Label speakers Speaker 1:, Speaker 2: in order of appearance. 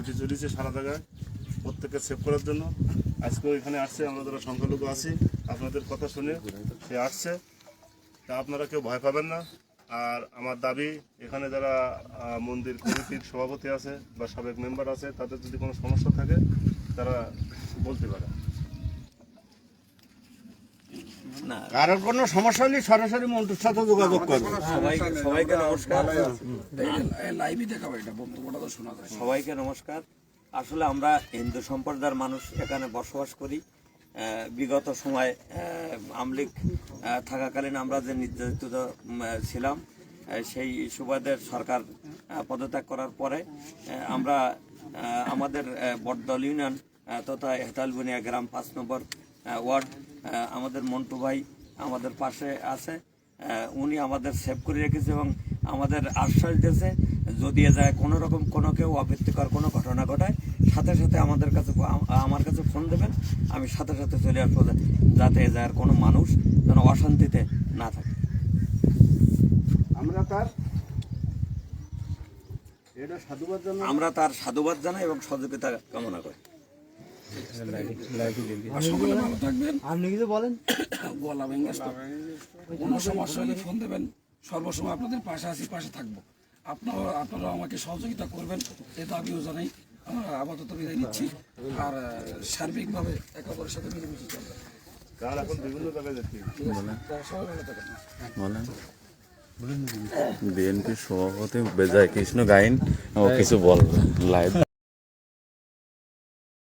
Speaker 1: ছুটি চলেছে সারা জায়গায় প্রত্যেককে সেভ করার জন্য। আজকেও এখানে আসছে, আমরা যারা সংখ্যালঘু আছি, আপনাদের কথা শুনে সে আসছে। তা আপনারা কেউ ভয় পাবেন না। আর আমার দাবি, এখানে যারা মন্দির কমিটির সভাপতি আছে বা সাবেক মেম্বার আছে, তাদের যদি কোনো সমস্যা থাকে, তারা বলতে পারে।
Speaker 2: কারোর কোনো সমস্যা হলে সরাসরি মন্টুর সাথে যোগাযোগ করবে।
Speaker 3: সবাইকে সবাইকে নমস্কার।
Speaker 4: লাইভই দেখাবো এটা বক্তব্যটা তো শোনা যায়।
Speaker 3: সবাইকে নমস্কার। আসলে আমরা হিন্দু সম্প্রদায়ের মানুষ এখানে বসবাস করি। বিগত সময় আমলিক থাকাকালীন আমরা যে নির্যাতিত ছিলাম সেই সুবাদের সরকার পদত্যাগ করার পরে আমরা আমাদের বটদল ইউনিয়ন তথা হেতালবুনিয়া গ্রাম পাঁচ নম্বর ওয়ার্ড আমাদের মন্টু ভাই আমাদের পাশে আছে। উনি আমাদের সেভ করে রেখেছে এবং আমাদের আশ্বাস দিয়েছে যদি এ যায় কোনো রকম কোনো কেউ অপ্রীতিকর কোনো ঘটনা ঘটায় সাথে সাথে আমাদের কাছে আমার কাছে ফোন দেবেন আমি সাথে সাথে চলে আসব যাতে এ যায় কোনো মানুষ যেন অশান্তিতে না থাকে।
Speaker 2: আমরা তার এটা সাধুবাদ জানাই।
Speaker 3: আমরা তার সাধুবাদ জানাই এবং সহযোগিতা কামনা করি।
Speaker 4: সকলে ভালো থাকবেন
Speaker 5: আপনি কিছু বলেন?
Speaker 4: গলা ভেঙে কোনো সমস্যা হলে ফোন দেবেন। সর্বসময় আপনাদের পাশে আছি পাশে থাকব। আপনারা আপনারা আমাকে সহযোগিতা করবেন এ দাবিও জানাই। আমরা আপাতত বিদায় নিচ্ছি। আর সার্বিকভাবে একে অপরের সাথে মিলেমিশে চলবে।
Speaker 1: কারণ এখন বিভিন্ন জায়গায় যাচ্ছি।
Speaker 4: সবাই ভালো থাকেন।
Speaker 6: বলেন। বিএনপির সভাপতি বেজায় কৃষ্ণ গাইন ও কিছু বল লাইভ।